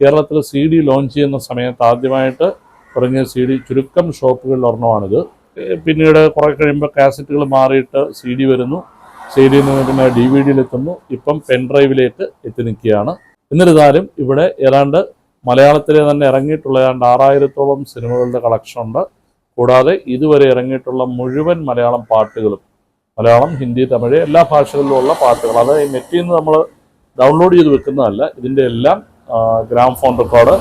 കേരളത്തിൽ C D launch ചെയ്യുന്ന സമയത്ത് ആദ്യമായിട്ട് തുടങ്ങിയ സി ഡി ചുരുക്കം ഷോപ്പുകളിൽ ഒരെണ്ണമാണിത്. പിന്നീട് കുറേ കഴിയുമ്പോൾ കാസറ്റുകൾ മാറിയിട്ട് സി ഡി വരുന്നു. സി ഡിയിൽ നിന്ന് പിന്നെ ഡി വി ഡിയിലെത്തുന്നു ഇപ്പം പെൻ ഡ്രൈവിലേക്ക് എത്തി നിൽക്കുകയാണ്. എന്നിരുന്നാലും ഇവിടെ ഏതാണ്ട് മലയാളത്തിലെ തന്നെ ഇറങ്ങിയിട്ടുള്ള ഏതാണ്ട് ആറായിരത്തോളം സിനിമകളുടെ കളക്ഷൻ ഉണ്ട്. കൂടാതെ ഇതുവരെ ഇറങ്ങിയിട്ടുള്ള മുഴുവൻ മലയാളം പാട്ടുകളും മലയാളം ഹിന്ദി തമിഴ് എല്ലാ ഭാഷകളിലുമുള്ള പാട്ടുകൾ അത് നെറ്റിൽ നിന്ന് നമ്മൾ ഡൗൺലോഡ് ചെയ്ത് വെക്കുന്നതല്ല ഇതിന്റെ എല്ലാം ഗ്രാം ഫോൺ റെക്കോർഡ്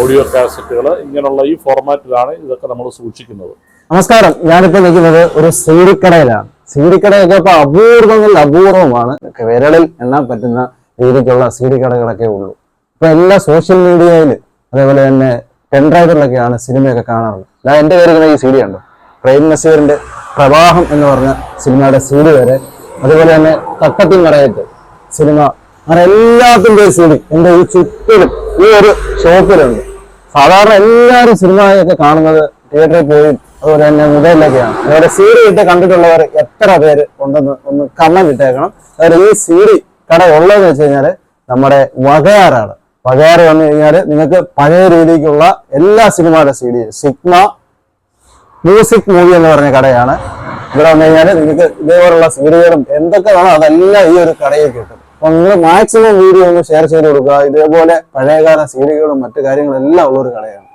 ഓഡിയോ കാസറ്റുകൾ ഇങ്ങനെയുള്ള ഈ ഫോർമാറ്റിലാണ് ഇതൊക്കെ നമ്മൾ സൂക്ഷിക്കുന്നത്. നമസ്കാരം. ഞാനിപ്പോ നിൽക്കുന്നത് ഒരു സീഡിക്കടയിലാണ്. സീഡിക്കടയൊക്കെ ഇപ്പൊ അപൂർവങ്ങളിൽ അപൂർവമാണ്. വിരളിൽ എണ്ണാൻ പറ്റുന്ന രീതിക്കുള്ള സീഡിക്കടകളൊക്കെ ഉള്ളൂ. ഇപ്പൊ എല്ലാ സോഷ്യൽ മീഡിയയിൽ അതേപോലെ തന്നെ പെൺഡ്രൈവറിലൊക്കെയാണ് സിനിമയൊക്കെ കാണാറുള്ളത്. ഞാൻ എന്റെ പേര് ഈ സീഡി ഉണ്ട് പ്രേം നസീറിന്റെ പ്രവാഹം എന്ന് പറഞ്ഞ സിനിമയുടെ സീഡി വരെ. അതുപോലെ തന്നെ തട്ടത്തിൻ മറയത്ത് സിനിമ അങ്ങനെ എല്ലാത്തിന്റെ എന്റെ ഈ ചുറ്റിലും ഈ ഒരു ഷോപ്പിലുണ്ട്. സാധാരണ എല്ലാവരും സിനിമയൊക്കെ കാണുന്നത് തിയേറ്ററിൽ പോയി അതുപോലെ തന്നെ മൊബൈലിലൊക്കെയാണ്. അതുപോലെ സി ഡി ഇട്ട് കണ്ടിട്ടുള്ളവർ എത്ര പേര് ഉണ്ടെന്ന് ഒന്ന് കമന്റ് ഇട്ടേക്കണം. അതുപോലെ ഈ സി ഡി കട ഉള്ളതെന്ന് വെച്ച് കഴിഞ്ഞാൽ നമ്മുടെ വകയാറാണ് വകയാറ് വന്നു കഴിഞ്ഞാൽ നിങ്ങൾക്ക് പഴയ രീതിക്കുള്ള എല്ലാ സിനിമയുടെ C D Sigma music movie എന്ന് പറഞ്ഞ കടയാണ്. ഇവിടെ വന്നു കഴിഞ്ഞാൽ നിങ്ങൾക്ക് ഇതേപോലുള്ള സീഡികളും എന്തൊക്കെ വേണോ അതെല്ലാം ഈ ഒരു കടയിൽ കിട്ടും. അപ്പൊ നിങ്ങൾ മാക്സിമം വീഡിയോ ഒന്ന് ഷെയർ ചെയ്ത് കൊടുക്കുക. ഇതേപോലെ പഴയകാല സീഡികളും മറ്റു കാര്യങ്ങളും എല്ലാം ഉള്ള ഒരു കടയാണ്.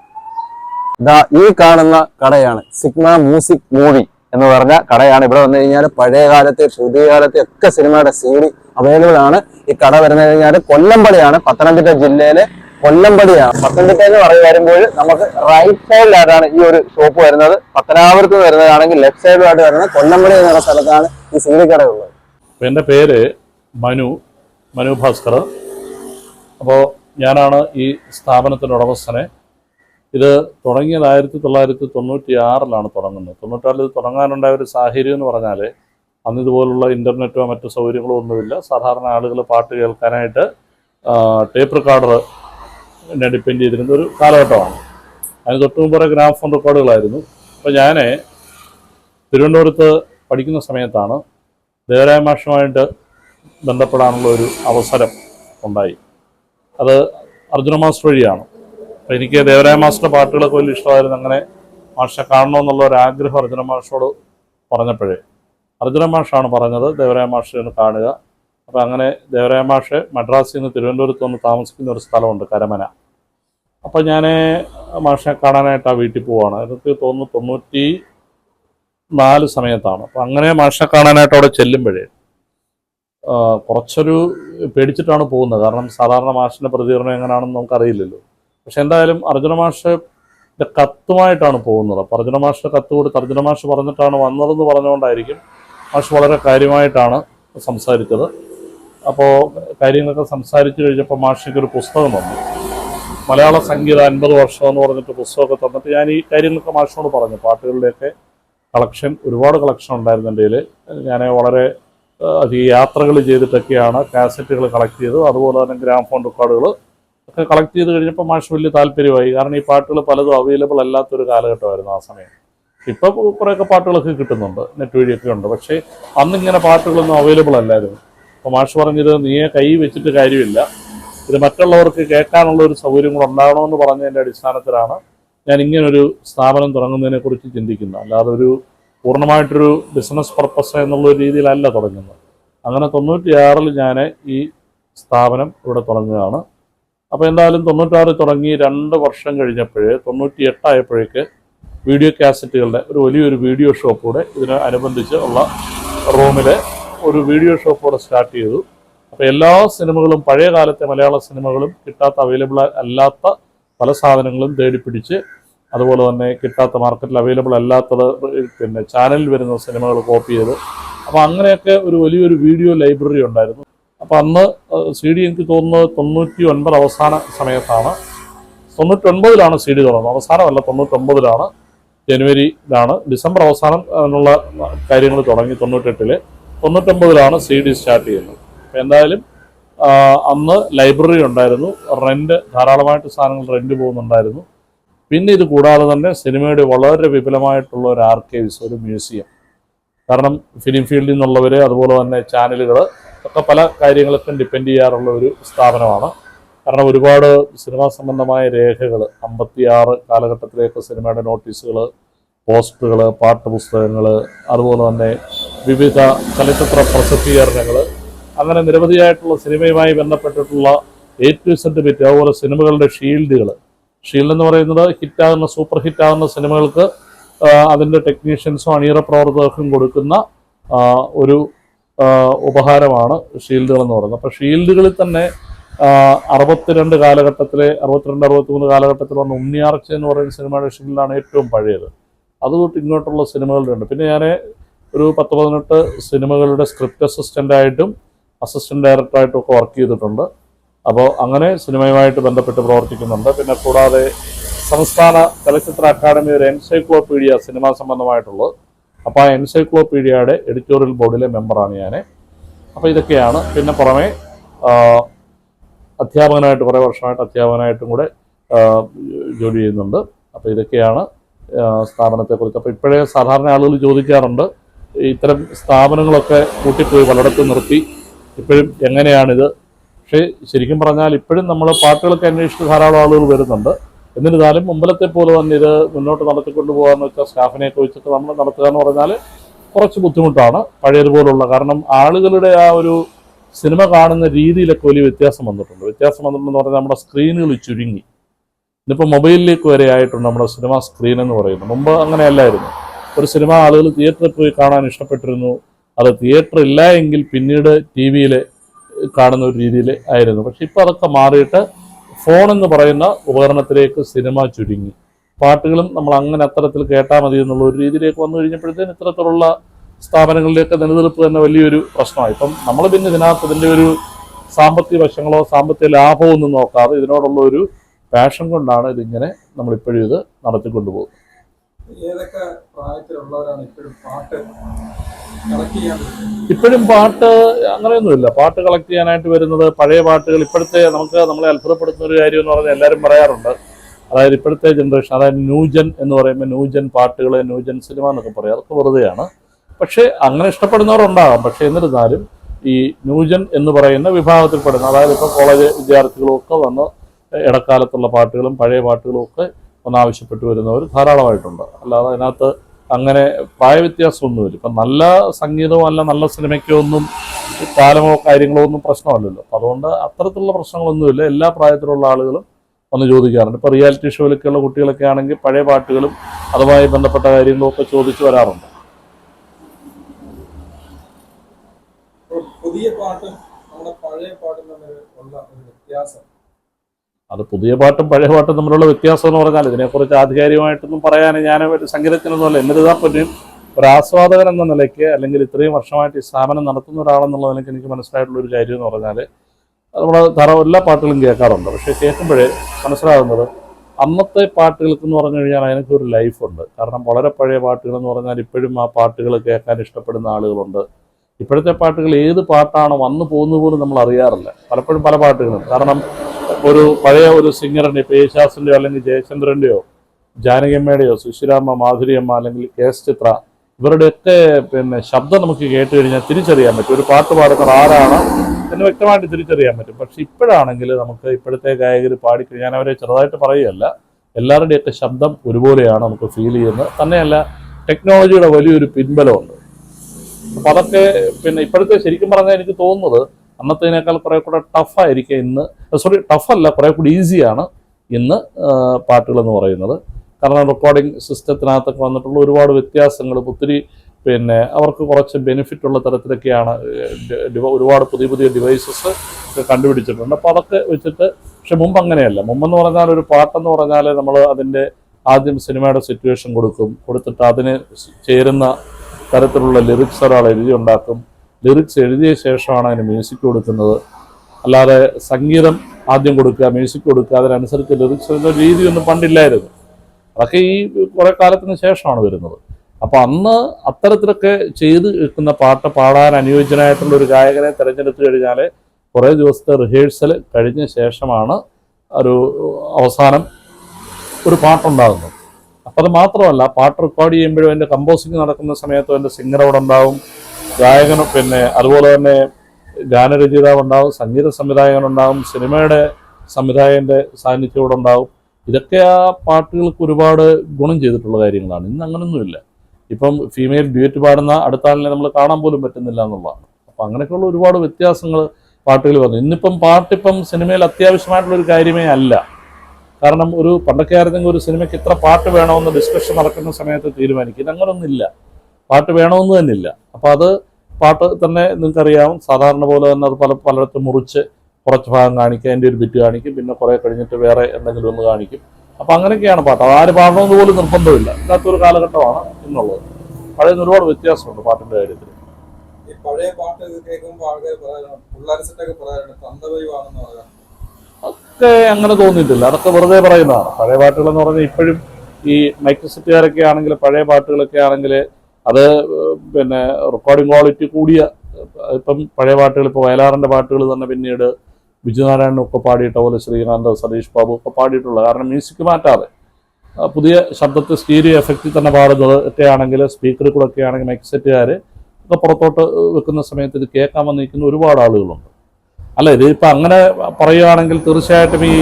ഇതാ ഈ കാണുന്ന കടയാണ് സിഗ്മ മ്യൂസിക് മൂവി എന്ന് പറഞ്ഞ കടയാണ്. ഇവിടെ വന്നു കഴിഞ്ഞാൽ പഴയകാലത്തെ കാലത്തെ പുതിയ കാലത്തെ ഒക്കെ സിനിമയുടെ സീഡി അവൈലബിൾ ആണ്. ഈ കട വരുന്നത് കഴിഞ്ഞാൽ കൊല്ലമ്പടിയാണ് പത്തനംതിട്ട ജില്ലയിലെ കൊല്ലമ്പടിയാണ് പത്തനംതിട്ട എന്ന് പറയുക വരുമ്പോൾ നമുക്ക് റൈറ്റ് സൈഡിലായിട്ടാണ് ഈ ഒരു ഷോപ്പ് വരുന്നത്. പത്തനാപുരത്ത് വരുന്നതാണെങ്കിൽ ലെഫ്റ്റ് സൈഡിലായിട്ട് വരുന്നത് കൊല്ലമ്പടി എന്ന സ്ഥലത്താണ് ഈ സീഡി കടയുള്ളത് അപ്പോൾ പേര് മനു. മനു ഭാസ്കർ. അപ്പോൾ ഞാനാണ് ഈ സ്ഥാപനത്തിന്റെ ഉടമസ്ഥനെ. ഇത് തുടങ്ങിയത് ആയിരത്തി തൊള്ളായിരത്തി തൊണ്ണൂറ്റി ആറിലാണ് തുടങ്ങുന്നത്. തൊണ്ണൂറ്റാറിൽ ഇത് തുടങ്ങാനുണ്ടായ ഒരു സാഹചര്യം എന്ന് പറഞ്ഞാൽ അന്ന് ഇതുപോലുള്ള ഇന്റർനെറ്റോ മറ്റു സൗകര്യങ്ങളോ ഒന്നുമില്ല. സാധാരണ ആളുകൾ പാട്ട് കേൾക്കാനായിട്ട് ടേപ്പ് റെക്കോർഡർ ഡിപ്പെൻഡ് ചെയ്തിരുന്ന ഒരു കാലഘട്ടമാണ്. അതിന് തൊട്ട് മുമ്പ് ഗ്രാമഫോൺ റെക്കോർഡുകളായിരുന്നു. അപ്പോൾ ഞാൻ തിരുവനന്തപുരത്ത് പഠിക്കുന്ന സമയത്താണ് ദേവരായ മാഷുമായിട്ട് ബന്ധപ്പെടാനുള്ള ഒരു അവസരം ഉണ്ടായി. അത് അർജുന മാസ്റ്റർ വഴിയാണ്. അപ്പോൾ എനിക്ക് ദേവരായ മാസ്റ്റർ പാട്ടുകളൊക്കെ വലിയ ഇഷ്ടമായിരുന്നു. അങ്ങനെ മാഷെ കാണണമെന്നുള്ള ഒരു ആഗ്രഹം അർജുന മാഷോട് പറഞ്ഞപ്പോഴേ. അർജുന മാഷാണ് പറഞ്ഞത് ദേവരായ മാഷെ ഒന്ന് കാണുക. അപ്പോൾ അങ്ങനെ ദേവരായ മാഷ് മദ്രാസിൽ നിന്ന് തിരുവനന്തപുരത്ത് വന്ന് താമസിക്കുന്ന ഒരു സ്ഥലമുണ്ട് കരമന. അപ്പോൾ ഞാൻ മാഷെ കാണാനായിട്ട് ആ വീട്ടിൽ പോവാണ്. എനിക്ക് തോന്നുന്നു തൊണ്ണൂറ്റി നാല് സമയത്താണ്. അപ്പോൾ അങ്ങനെ മാഷെ കാണാനായിട്ട് അവിടെ ചെല്ലുമ്പോഴേ കുറച്ചൊരു പേടിച്ചിട്ടാണ് പോകുന്നത്. കാരണം സാധാരണ മാഷിന്റെ പ്രതികരണം എങ്ങനെയാണെന്ന് നമുക്കറിയില്ലല്ലോ. പക്ഷെ എന്തായാലും അർജുന മാഷ് കത്തുമായിട്ടാണ് പോകുന്നത്. അപ്പോൾ അർജുന മാഷിന്റെ കത്ത് കൊടുത്ത് അർജുന മാഷ് പറഞ്ഞിട്ടാണ് വന്നതെന്ന് പറഞ്ഞുകൊണ്ടായിരിക്കും മാഷ് വളരെ കാര്യമായിട്ടാണ് സംസാരിച്ചത്. അപ്പോൾ കാര്യങ്ങളൊക്കെ സംസാരിച്ചു കഴിഞ്ഞപ്പോൾ മാഷിക്ക് ഒരു പുസ്തകം വന്നു. മലയാള സംഗീത അൻപത് വർഷം എന്ന് പറഞ്ഞിട്ട് പുസ്തകമൊക്കെ തന്നിട്ട് ഞാൻ ഈ കാര്യങ്ങളൊക്കെ മാഷിനോട് പറഞ്ഞു. പാട്ടുകളുടെയൊക്കെ കളക്ഷൻ ഒരുപാട് കളക്ഷൻ ഉണ്ടായിരുന്നു എന്റെ ഞാൻ വളരെ അധികം യാത്രകൾ ചെയ്തിട്ടൊക്കെയാണ് കാസറ്റുകൾ കളക്ട് ചെയ്തത്. അതുപോലെ തന്നെ ഗ്രാമഫോൺ റെക്കോർഡുകൾ ഒക്കെ കളക്ട് ചെയ്ത് കഴിഞ്ഞപ്പോൾ മാഷ് വലിയ താല്പര്യമായി. കാരണം ഈ പാട്ടുകൾ പലതും അവൈലബിൾ അല്ലാത്തൊരു കാലഘട്ടമായിരുന്നു ആ സമയം. ഇപ്പോൾ കുറേയൊക്കെ പാട്ടുകളൊക്കെ കിട്ടുന്നുണ്ട്. നെറ്റ് വഴിയൊക്കെ ഉണ്ട്. പക്ഷേ അന്നിങ്ങനെ പാട്ടുകളൊന്നും അവൈലബിൾ അല്ലായിരുന്നു. അപ്പോൾ മാഷ് പറഞ്ഞത് നീയെ കൈ വെച്ചിട്ട് കാര്യമില്ല. ഇത് മറ്റുള്ളവർക്ക് കേൾക്കാനുള്ള ഒരു സൗകര്യം കൂടെ ഉണ്ടാകണമെന്ന് പറഞ്ഞതിന്റെ അടിസ്ഥാനത്തിലാണ് ഞാൻ ഇങ്ങനൊരു സ്ഥാപനം തുടങ്ങുന്നതിനെക്കുറിച്ച് ചിന്തിക്കുന്നത്. അല്ലാതെ ഒരു പൂർണമായിട്ടൊരു ബിസിനസ് പർപ്പസ് എന്നുള്ള രീതിയിലല്ല തുടങ്ങുന്നത്. അങ്ങനെ തൊണ്ണൂറ്റിയാറിൽ ഞാൻ ഈ സ്ഥാപനം ഇവിടെ തുടങ്ങുകയാണ്. അപ്പോൾ എന്തായാലും തൊണ്ണൂറ്റാറിൽ തുടങ്ങി രണ്ട് വർഷം കഴിഞ്ഞപ്പോഴേ തൊണ്ണൂറ്റി എട്ടായപ്പോഴേക്ക് വീഡിയോ കാസറ്റുകളുടെ ഒരു വലിയൊരു വീഡിയോ ഷോപ്പ് കൂടെ ഇതിന് അനുബന്ധിച്ച് ഉള്ള റൂമിൽ ഒരു വീഡിയോ ഷോപ്പ് സ്റ്റാർട്ട് ചെയ്തു. അപ്പോൾ എല്ലാ സിനിമകളും പഴയ കാലത്തെ മലയാള സിനിമകളും കിട്ടാത്ത അവൈലബിൾ അല്ലാത്ത പല സാധനങ്ങളും തേടി പിടിച്ച് അതുപോലെ തന്നെ കിട്ടാത്ത മാർക്കറ്റിൽ അവൈലബിൾ അല്ലാത്തത് പിന്നെ ചാനലിൽ വരുന്ന സിനിമകൾ കോപ്പി ചെയ്ത്. അപ്പോൾ അങ്ങനെയൊക്കെ ഒരു വലിയൊരു വീഡിയോ ലൈബ്രറി ഉണ്ടായിരുന്നു. അപ്പോൾ അന്ന് സി ഡി എനിക്ക് തോന്നുന്നത് തൊണ്ണൂറ്റി ഒൻപത് അവസാന സമയത്താണ്. തൊണ്ണൂറ്റൊൻപതിലാണ് സി ഡി തുടങ്ങുന്നത്. അവസാനമല്ല തൊണ്ണൂറ്റൊമ്പതിലാണ് ജനുവരിയിലാണ്. ഡിസംബർ അവസാനം എന്നുള്ള കാര്യങ്ങൾ തുടങ്ങി തൊണ്ണൂറ്റെട്ടിൽ. തൊണ്ണൂറ്റൊമ്പതിലാണ് സി ഡി സ്റ്റാർട്ട് ചെയ്യുന്നത്. അപ്പോൾ എന്തായാലും അന്ന് ലൈബ്രറി ഉണ്ടായിരുന്നു. റെന്റ് ധാരാളമായിട്ട് സാധനങ്ങൾ റെന്റ് പോകുന്നുണ്ടായിരുന്നു. പിന്നെ ഇത് കൂടാതെ തന്നെ സിനിമയുടെ വളരെ വിപുലമായിട്ടുള്ള ഒരു ആർക്കൈവ്സ് ഒരു മ്യൂസിയം കാരണം ഫിലിം ഫീൽഡിൽ നിന്നുള്ളവർ അതുപോലെ തന്നെ ചാനലുകൾ ഒക്കെ പല കാര്യങ്ങൾക്കും ഡിപ്പെൻഡ് ചെയ്യാറുള്ള ഒരു സ്ഥാപനമാണ്. കാരണം ഒരുപാട് സിനിമാ സംബന്ധമായ രേഖകൾ അമ്പത്തിയാറ് കാലഘട്ടത്തിലേക്ക് സിനിമയുടെ നോട്ടീസുകൾ പോസ്റ്ററുകൾ പാട്ടുപുസ്തകങ്ങൾ അതുപോലെ തന്നെ വിവിധ ചലച്ചിത്ര പ്രസിദ്ധീകരണങ്ങൾ അങ്ങനെ നിരവധിയായിട്ടുള്ള സിനിമയുമായി ബന്ധപ്പെട്ടിട്ടുള്ള എ ടു സെന്റ് ബിറ്റ് അതുപോലെ സിനിമകളുടെ ഷീൽഡുകൾ ഷീൽഡ് എന്ന് പറയുന്നത് ഹിറ്റാകുന്ന സൂപ്പർ ഹിറ്റാകുന്ന സിനിമകൾക്ക് അതിന്റെ ടെക്നീഷ്യൻസും അണിയറ പ്രവർത്തകർക്കും കൊടുക്കുന്ന ഒരു ഉപഹാരമാണ് ഷീൽഡുകൾ എന്ന് പറയുന്നത്. അപ്പോൾ ഷീൽഡുകളിൽ തന്നെ അറുപത്തിരണ്ട് കാലഘട്ടത്തിലെ അറുപത്തിരണ്ട് അറുപത്തിമൂന്ന് കാലഘട്ടത്തിൽ വന്ന ഉണ്ണിയാർച്ച എന്ന് പറയുന്ന സിനിമയുടെ ഷീൽഡാണ് ഏറ്റവും പഴയത്. അതുതൊട്ട് ഇങ്ങോട്ടുള്ള സിനിമകളുണ്ട് പിന്നെ ഞാൻ ഒരു പത്ത് പതിനെട്ട് സിനിമകളുടെ സ്ക്രിപ്റ്റ് അസിസ്റ്റന്റായിട്ടും അസിസ്റ്റന്റ് ഡയറക്ടറായിട്ടും ഒക്കെ വർക്ക് ചെയ്തിട്ടുണ്ട്. അപ്പോൾ അങ്ങനെ സിനിമയുമായിട്ട് ബന്ധപ്പെട്ട് പ്രവർത്തിക്കുന്നുണ്ട്. പിന്നെ കൂടാതെ സംസ്ഥാന ചലച്ചിത്ര അക്കാദമി ഒരു എൻസൈക്ലോപീഡിയ സിനിമാ സംബന്ധമായിട്ടുള്ളത്. അപ്പോൾ ആ എൻസൈക്ലോപീഡിയയുടെ എഡിറ്റോറിയൽ ബോർഡിലെ മെമ്പറാണ് ഞാൻ അപ്പോൾ ഇതൊക്കെയാണ്. പിന്നെ പുറമെ അധ്യാപകനായിട്ട് കുറേ വർഷമായിട്ട് അധ്യാപകനായിട്ടും കൂടെ ജോലി ചെയ്യുന്നുണ്ട്. അപ്പോൾ ഇതൊക്കെയാണ് സ്ഥാപനത്തെക്കുറിച്ച്. അപ്പോൾ ഇപ്പോഴേ സാധാരണ ആളുകൾ ചോദിക്കാറുണ്ട് ഇത്തരം സ്ഥാപനങ്ങളൊക്കെ കൂട്ടിപ്പോയി പലയിടത്തും നിർത്തി. ഇപ്പോഴും എങ്ങനെയാണിത് പക്ഷേ ശരിക്കും പറഞ്ഞാൽ ഇപ്പോഴും നമ്മൾ പാർട്ടികളൊക്കെ അന്വേഷിച്ച് ധാരാളം ആളുകൾ വരുന്നുണ്ട്. എന്നിരുന്നാലും മുമ്പിലത്തെ പോലെ തന്നെ ഇത് മുന്നോട്ട് നടത്തിക്കൊണ്ട് പോകാന്ന് വെച്ചാൽ സ്റ്റാഫിനെയൊക്കെ വെച്ചിട്ട് നമ്മൾ നടത്തുക എന്ന് പറഞ്ഞാൽ കുറച്ച് ബുദ്ധിമുട്ടാണ് പഴയതുപോലുള്ള. കാരണം ആളുകളുടെ ആ ഒരു സിനിമ കാണുന്ന രീതിയിലൊക്കെ വലിയ വ്യത്യാസം വന്നിട്ടുണ്ട്. വ്യത്യാസം വന്നിട്ടുണ്ടെന്ന് പറഞ്ഞാൽ നമ്മുടെ സ്ക്രീനുകൾ ചുരുങ്ങി. ഇന്നിപ്പോൾ മൊബൈലിലേക്ക് വരെ ആയിട്ടുണ്ട് നമ്മുടെ സിനിമ സ്ക്രീൻ എന്ന് പറയുന്നത്. മുമ്പ് അങ്ങനെയല്ലായിരുന്നു. ഒരു സിനിമ ആളുകൾ തിയേറ്ററിൽ പോയി കാണാൻ ഇഷ്ടപ്പെട്ടിരുന്നു. അത് തിയേറ്റർ ഇല്ല എങ്കിൽ പിന്നീട് ടി വിയിൽ കാണുന്ന ഒരു രീതിയിൽ ആയിരുന്നു. പക്ഷെ ഇപ്പോൾ അതൊക്കെ മാറിയിട്ട് ഫോൺ എന്ന് പറയുന്ന ഉപകരണത്തിലേക്ക് സിനിമ ചുരുങ്ങി. പാട്ടുകളും നമ്മൾ അങ്ങനെ അത്തരത്തിൽ കേട്ടാൽ മതി എന്നുള്ള ഒരു രീതിയിലേക്ക് വന്നു കഴിഞ്ഞപ്പോഴത്തേന് ഇത്തരത്തിലുള്ള സ്ഥാപനങ്ങളിലേക്ക് നിലനിൽപ്പ് തന്നെ വലിയൊരു പ്രശ്നമായി. ഇപ്പം നമ്മൾ പിന്നെ ഇതിനകത്ത് ഇതിന്റെ ഒരു സാമ്പത്തിക വശങ്ങളോ സാമ്പത്തിക ലാഭമോ ഒന്നും നോക്കാതെ ഇതിനോടുള്ള ഒരു പാഷൻ കൊണ്ടാണ് ഇതിങ്ങനെ നമ്മളിപ്പോഴും ഇത് നടത്തിക്കൊണ്ടുപോകുന്നത്. ഏതൊക്കെ പ്രായത്തിലുള്ളവരാണ് ഇപ്പോഴും പാട്ട് ഇപ്പോഴും പാട്ട് അങ്ങനെയൊന്നുമില്ല. പാട്ട് കളക്ട് ചെയ്യാനായിട്ട് വരുന്നത് പഴയ പാട്ടുകൾ ഇപ്പോഴത്തെ നമുക്ക് നമ്മളെ അത്ഭുതപ്പെടുത്തുന്ന ഒരു കാര്യം എന്ന് പറഞ്ഞാൽ എല്ലാവരും പറയാറുണ്ട്. അതായത് ഇപ്പോഴത്തെ ജനറേഷൻ അതായത് ന്യൂജൻ എന്ന് പറയുമ്പോൾ ന്യൂജൻ പാട്ടുകൾ ന്യൂജൻ സിനിമ എന്നൊക്കെ പറയും. അതൊക്കെ വെറുതെയാണ്. പക്ഷേ അങ്ങനെ ഇഷ്ടപ്പെടുന്നവരുണ്ടാകാം. പക്ഷേ എന്നിരുന്നാലും ഈ ന്യൂജൻ എന്ന് പറയുന്ന വിഭാഗത്തിൽപ്പെടുന്ന അതായത് ഇപ്പോൾ കോളേജ് വിദ്യാർത്ഥികളും ഒക്കെ വന്ന് ഇടക്കാലത്തുള്ള പാട്ടുകളും പഴയ പാട്ടുകളും ഒക്കെ ഒന്ന് ആവശ്യപ്പെട്ട് വരുന്നവർ ധാരാളമായിട്ടുണ്ട്. അല്ലാതെ അതിനകത്ത് അങ്ങനെ പ്രായവ്യത്യാസമൊന്നുമില്ല ഇപ്പം നല്ല സംഗീതവും അല്ല നല്ല സിനിമയ്ക്കോ ഒന്നും കാലമോ കാര്യങ്ങളോ ഒന്നും പ്രശ്നമല്ലല്ലോ. അപ്പം അതുകൊണ്ട് അത്തരത്തിലുള്ള പ്രശ്നങ്ങളൊന്നുമില്ല. എല്ലാ പ്രായത്തിലുള്ള ആളുകളും വന്ന് ചോദിക്കാറുണ്ട്. ഇപ്പോൾ റിയാലിറ്റി ഷോയിലൊക്കെയുള്ള കുട്ടികളൊക്കെ ആണെങ്കിൽ പഴയ പാട്ടുകളും അതുമായി ബന്ധപ്പെട്ട കാര്യങ്ങളും ഒക്കെ ചോദിച്ചു വരാറുണ്ട്. പുതിയ പാട്ട് നമ്മുടെ പഴയ പാട്ടും ഉള്ള ഒരു വ്യത്യാസം അത് പുതിയ പാട്ടും പഴയ പാട്ടും തമ്മിലുള്ള വ്യത്യാസം എന്ന് പറഞ്ഞാൽ ഇതിനെക്കുറിച്ച് ആധികാരികമായിട്ടൊന്നും പറയാൻ ഞാൻ ഒരു സംഗീതത്തിനൊന്നുമല്ല എന്നിരുന്നാൽ പറ്റും ഒരു ആസ്വാദകൻ എന്ന നിലയ്ക്ക് അല്ലെങ്കിൽ ഇത്രയും വർഷമായിട്ട് ഈ സ്ഥാപനം നടത്തുന്ന ഒരാളെന്നുള്ള നിലയ്ക്ക് എനിക്ക് മനസ്സിലായിട്ടുള്ള ഒരു കാര്യം എന്ന് പറഞ്ഞാൽ നമ്മൾ ധാരാളം എല്ലാ പാട്ടുകളും കേൾക്കാറുണ്ട്. പക്ഷേ കേൾക്കുമ്പോഴേ മനസ്സിലാകുന്നത് അന്നത്തെ പാട്ടുകൾക്ക് എന്ന് പറഞ്ഞു കഴിഞ്ഞാൽ അതിനൊക്കെ ഒരു ലൈഫുണ്ട് കാരണം വളരെ പഴയ പാട്ടുകൾ എന്ന് പറഞ്ഞാൽ ഇപ്പോഴും ആ പാട്ടുകൾ കേൾക്കാൻ ഇഷ്ടപ്പെടുന്ന ആളുകളുണ്ട്. ഇപ്പോഴത്തെ പാട്ടുകൾ ഏത് പാട്ടാണ് വന്നു പോകുന്നത് പോലും നമ്മൾ അറിയാറില്ല. പലപ്പോഴും പല പാട്ടുകളും കാരണം ഒരു പഴയ ഒരു സിംഗറിന്റെ ഇപ്പോൾ യേശാസിന്റെയോ അല്ലെങ്കിൽ ജയചന്ദ്രന്റെയോ ജാനകിയമ്മയുടെയോ സുശിരാമ്മ മാധുരിയമ്മ അല്ലെങ്കിൽ കെ എസ് ചിത്ര ഇവരുടെയൊക്കെ പിന്നെ ശബ്ദം നമുക്ക് കേട്ട് കഴിഞ്ഞാൽ തിരിച്ചറിയാൻ പറ്റും. ഒരു പാട്ട് പാടുന്നത് ആരാണ് എന്ന് വ്യക്തമായിട്ട് തിരിച്ചറിയാൻ പറ്റും. പക്ഷെ ഇപ്പോഴാണെങ്കിൽ നമുക്ക് ഇപ്പോഴത്തെ ഗായകർ പാടിക്കഴിഞ്ഞാൽ ഞാൻ അവരെ ചെറുതായിട്ട് പറയുകയല്ല എല്ലാവരുടെയൊക്കെ ശബ്ദം ഒരുപോലെയാണ് നമുക്ക് ഫീൽ ചെയ്യുന്നത്. തന്നെയല്ല ടെക്നോളജിയുടെ വലിയൊരു പിൻബലമുണ്ട്. അപ്പം അതൊക്കെ പിന്നെ ഇപ്പോഴത്തെ ശരിക്കും പറഞ്ഞാൽ എനിക്ക് തോന്നുന്നത് അന്നത്തേനേക്കാൾ കുറെ കൂടെ ടഫായിരിക്കും ഇന്ന്. സോറി ടഫല്ല കുറെ കൂടി ഈസിയാണ് ഇന്ന് പാട്ടുകൾ എന്ന് പറയുന്നത്. കാരണം റെക്കോർഡിംഗ് സിസ്റ്റത്തിനകത്തൊക്കെ വന്നിട്ടുള്ള ഒരുപാട് വ്യത്യാസങ്ങൾ ഒത്തിരി പിന്നെ അവർക്ക് കുറച്ച് ബെനിഫിറ്റ് ഉള്ള തരത്തിലൊക്കെയാണ് ഒരുപാട് പുതിയ പുതിയ ഡിവൈസസ് കണ്ടുപിടിച്ചിട്ടുണ്ട്. അപ്പോൾ അതൊക്കെ വെച്ചിട്ട് പക്ഷെ മുമ്പ് അങ്ങനെയല്ല. മുമ്പെന്ന് പറഞ്ഞാൽ ഒരു പാട്ടെന്ന് പറഞ്ഞാൽ നമ്മൾ അതിന്റെ ആദ്യം സിനിമയുടെ സിറ്റുവേഷൻ കൊടുക്കും. കൊടുത്തിട്ട് അതിന് ചേരുന്ന തരത്തിലുള്ള ലിറിക്സ് ഒരാൾ എഴുതി ഉണ്ടാക്കും ലിറിക്സ് എഴുതിയ ശേഷമാണ് അതിന് മ്യൂസിക് കൊടുക്കുന്നത്. അല്ലാതെ സംഗീതം ആദ്യം കൊടുക്കുക മ്യൂസിക് കൊടുക്കുക അതിനനുസരിച്ച് ലിറിക്സ് എഴുതുന്ന രീതിയൊന്നും പണ്ടില്ലായിരുന്നു. അതൊക്കെ ഈ കുറേ കാലത്തിന് ശേഷമാണ് വരുന്നത്. അപ്പോൾ അന്ന് അത്തരത്തിലൊക്കെ ചെയ്ത് വെക്കുന്ന പാട്ട് പാടാൻ അനുയോജ്യനായിട്ടുള്ള ഒരു ഗായകനെ തിരഞ്ഞെടുത്തു കഴിഞ്ഞാൽ കുറേ ദിവസത്തെ റിഹേഴ്സൽ കഴിഞ്ഞ ശേഷമാണ് ഒരു അവസാനം ഒരു പാട്ടുണ്ടാകുന്നത്. അപ്പോൾ അത് മാത്രമല്ല പാട്ട് റെക്കോർഡ് ചെയ്യുമ്പോഴും എന്റെ കമ്പോസിങ് നടക്കുന്ന സമയത്തും എന്റെ സിംഗർ അവിടെ ഉണ്ടാവും. ഗായകനും പിന്നെ അതുപോലെ തന്നെ ഗാനരചയിതാവ് ഉണ്ടാവും സംഗീത സംവിധായകൻ ഉണ്ടാവും സിനിമയുടെ സംവിധായകന്റെ സാന്നിധ്യം ഇവിടെ ഉണ്ടാവും ഇതൊക്കെ ആ പാട്ടുകൾക്ക് ഒരുപാട് ഗുണം ചെയ്തിട്ടുള്ള കാര്യങ്ങളാണ്. ഇന്ന് അങ്ങനൊന്നുമില്ല. ഇപ്പം ഫീമെയിൽ ഡ്യൂറ്റ് പാടുന്ന അടുത്ത ആളിനെ നമ്മൾ കാണാൻ പോലും പറ്റുന്നില്ല എന്നുള്ളതാണ്. അപ്പം അങ്ങനെയൊക്കെയുള്ള ഒരുപാട് വ്യത്യാസങ്ങൾ പാട്ടുകൾ വന്നു. ഇന്നിപ്പം പാട്ടിപ്പം സിനിമയിൽ അത്യാവശ്യമായിട്ടുള്ള ഒരു കാര്യമേ അല്ല. കാരണം ഒരു പണ്ടൊക്കെ ആയിരുന്നെങ്കിൽ ഒരു സിനിമയ്ക്ക് ഇത്ര പാട്ട് വേണമെന്ന് ഡിസ്കഷൻ നടക്കുന്ന സമയത്ത് തീരുമാനിക്കും. ഇത് അങ്ങനൊന്നുമില്ല പാട്ട് വേണമെന്ന് തന്നെ ഇല്ല അപ്പോൾ അത് പാട്ട് തന്നെ നിങ്ങൾക്കറിയാവും സാധാരണ പോലെ തന്നെ അത് പല പലയിടത്തും മുറിച്ച് കുറച്ച് ഭാഗം കാണിക്കും. അതിന്റെ ഒരു ബിറ്റ് കാണിക്കും. പിന്നെ കുറേ കഴിഞ്ഞിട്ട് വേറെ എന്തെങ്കിലും ഒന്ന് കാണിക്കും. അപ്പം അങ്ങനെയൊക്കെയാണ് പാട്ട്. അത് ആര് പാടണമെന്ന് പോലും നിർബന്ധമില്ല. ഇല്ലാത്തൊരു കാലഘട്ടമാണ് എന്നുള്ളത് പഴയ ഒരുപാട് വ്യത്യാസമുണ്ട് പാട്ടിന്റെ കാര്യത്തിൽ. പഴയ പാട്ട് കേൾക്കുമ്പോൾ ആൾക്കാർ പറയാറുണ്ട് ഒക്കെ അങ്ങനെ തോന്നിയിട്ടില്ല. അതൊക്കെ വെറുതെ പറയുന്നതാണ്. പഴയ പാട്ടുകൾ എന്ന് പറഞ്ഞാൽ ഇപ്പോഴും ഈ മൈക്രോസിറ്റുകാരൊക്കെ ആണെങ്കിൽ പഴയ പാട്ടുകളൊക്കെ ആണെങ്കിൽ അത് പിന്നെ റെക്കോർഡിംഗ് ക്വാളിറ്റി കൂടിയ ഇപ്പം പഴയ പാട്ടുകൾ ഇപ്പോൾ വയലാറിന്റെ പാട്ടുകൾ തന്നെ പിന്നീട് ബിജുനാരായണൻ ഒക്കെ പാടിയിട്ട പോലെ ശ്രീകാന്ത് സതീഷ് ബാബു ഒക്കെ പാടിയിട്ടുള്ള കാരണം മ്യൂസിക് മാറ്റാതെ. പുതിയ ശബ്ദത്തെ സ്റ്റീരിയോ എഫക്റ്റിൽ തന്നെ പാടുന്നത് ഒക്കെ ആണെങ്കിൽ സ്പീക്കറിൽ കൂടെ ഒക്കെ ആണെങ്കിൽ മെക്സെറ്റുകാർ ഒക്കെ പുറത്തോട്ട് വെക്കുന്ന സമയത്ത് ഇത് കേൾക്കാൻ വന്നിരിക്കുന്ന ഒരുപാട് ആളുകളുണ്ട്. അല്ല ഇതിപ്പോൾ അങ്ങനെ പറയുകയാണെങ്കിൽ തീർച്ചയായിട്ടും ഈ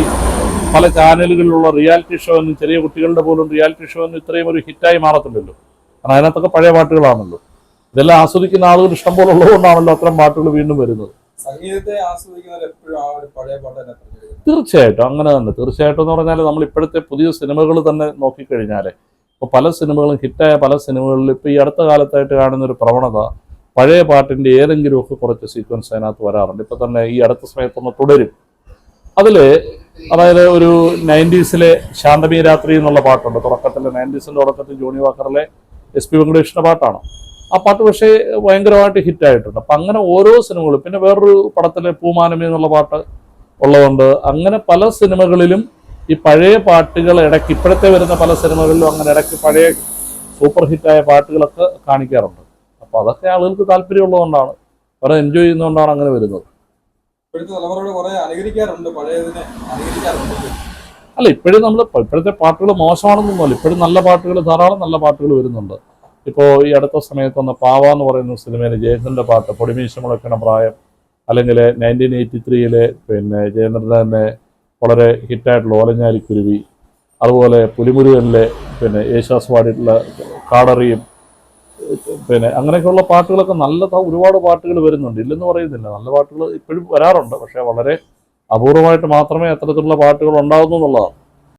പല ചാനലുകളിലുള്ള റിയാലിറ്റി ഷോ എന്ന് ചെറിയ കുട്ടികളുടെ പോലും റിയാലിറ്റി ഷോ ഒന്നും ഇത്രയും ഒരു ഹിറ്റായി മാറത്തില്ലല്ലോ. കാരണം അതിനകത്തൊക്കെ പഴയ പാട്ടുകളാണല്ലോ. ഇതെല്ലാം ആസ്വദിക്കുന്ന ആളുകൾ ഇഷ്ടം പോലെ ഉള്ളതുകൊണ്ടാണല്ലോ അത്തരം പാട്ടുകൾ വീണ്ടും വരുന്നത്. സംഗീതത്തെ ആസ്വദിക്കുന്നവർ എപ്പോഴും ആ ഒരു പഴയ പാട്ട് തന്നെ തിരഞ്ഞെടുക്കും. തീർച്ചയായിട്ടും അങ്ങനെ തന്നെ. തീർച്ചയായിട്ടും എന്ന് പറഞ്ഞാൽ നമ്മൾ ഇപ്പോഴത്തെ പുതിയ സിനിമകൾ തന്നെ നോക്കിക്കഴിഞ്ഞാൽ ഇപ്പോൾ പല സിനിമകളും ഹിറ്റായ പല സിനിമകളിലും ഇപ്പോൾ ഈ അടുത്ത കാലത്തായിട്ട് കാണുന്ന ഒരു പ്രവണത പഴയ പാട്ടിന്റെ ഏതെങ്കിലുമൊക്കെ കുറച്ച് സീക്വൻസ് അതിനകത്ത് വരാറുണ്ട്. ഇപ്പോൾ തന്നെ ഈ അടുത്ത സമയത്തൊന്ന് തുടരും. അതിൽ അതായത് ഒരു നയന്റീസിലെ ശാന്തമീ രാത്രി എന്നുള്ള പാട്ടുണ്ട്. തുടക്കത്തിൽ നയന്റീസിന്റെ തുടക്കത്തിൽ ജോണി വാക്കറിലെ എസ് പി വെങ്കടേഷിന്റെ പാട്ടാണ്. ആ പാട്ട് പക്ഷേ ഭയങ്കരമായിട്ട് ഹിറ്റായിട്ടുണ്ട് അപ്പം അങ്ങനെ ഓരോ സിനിമകളും പിന്നെ വേറൊരു പടത്തിലെ പൂമാനമി എന്നുള്ള പാട്ട് ഉള്ളതുകൊണ്ട് അങ്ങനെ പല സിനിമകളിലും ഈ പഴയ പാട്ടുകൾ ഇടയ്ക്ക് ഇപ്പോഴത്തെ വരുന്ന പല സിനിമകളിലും അങ്ങനെ ഇടയ്ക്ക് പഴയ സൂപ്പർ ഹിറ്റായ പാട്ടുകളൊക്കെ കാണിക്കാറുണ്ട്. അപ്പോൾ അതൊക്കെ ആളുകൾക്ക് താല്പര്യമുള്ളതുകൊണ്ടാണ്. അവരെ എൻജോയ് ചെയ്യുന്നതുകൊണ്ടാണ് അങ്ങനെ വരുന്നത്. ഇപ്പോഴത്തെ തലമുറയോട് കുറെ അനുകരിക്കാറുണ്ട് പഴയതിനെ അനുകരിക്കാറുണ്ട്. അല്ല ഇപ്പോഴും നമ്മൾ ഇപ്പോഴത്തെ പാട്ടുകൾ മോശമാണെന്നൊന്നുമല്ല. ഇപ്പോഴും നല്ല പാട്ടുകൾ ധാരാളം നല്ല പാട്ടുകൾ വരുന്നുണ്ട്. ഇപ്പോൾ ഈ അടുത്ത സമയത്ത് വന്ന പാവ എന്ന് പറയുന്ന സിനിമയിലെ ജയചന്ദ്രന്റെ പാട്ട് പൊടിമീശ മുളക്കണ പ്രായം അല്ലെങ്കിൽ നയന്റീൻ എയ്റ്റി ത്രീയിലെ പിന്നെ ജയചന്ദ്രന്റെ തന്നെ വളരെ ഹിറ്റായിട്ടുള്ള ഓലഞ്ഞാലിക്കുരുവി അതുപോലെ പുലിമുരുകനിലെ പിന്നെ യേശാസ് പാടിയിട്ടുള്ള കാടറിയും പിന്നെ അങ്ങനെയൊക്കെയുള്ള പാട്ടുകളൊക്കെ നല്ല ഒരുപാട് പാട്ടുകൾ വരുന്നുണ്ട്. ഇല്ലെന്ന് പറയുന്നില്ല. നല്ല പാട്ടുകൾ ഇപ്പോഴും വരാറുണ്ട്. പക്ഷേ വളരെ അപൂർവമായിട്ട് മാത്രമേ അത്തരത്തിലുള്ള പാട്ടുകൾ ഉണ്ടാകുന്നു എന്നുള്ളതാണ്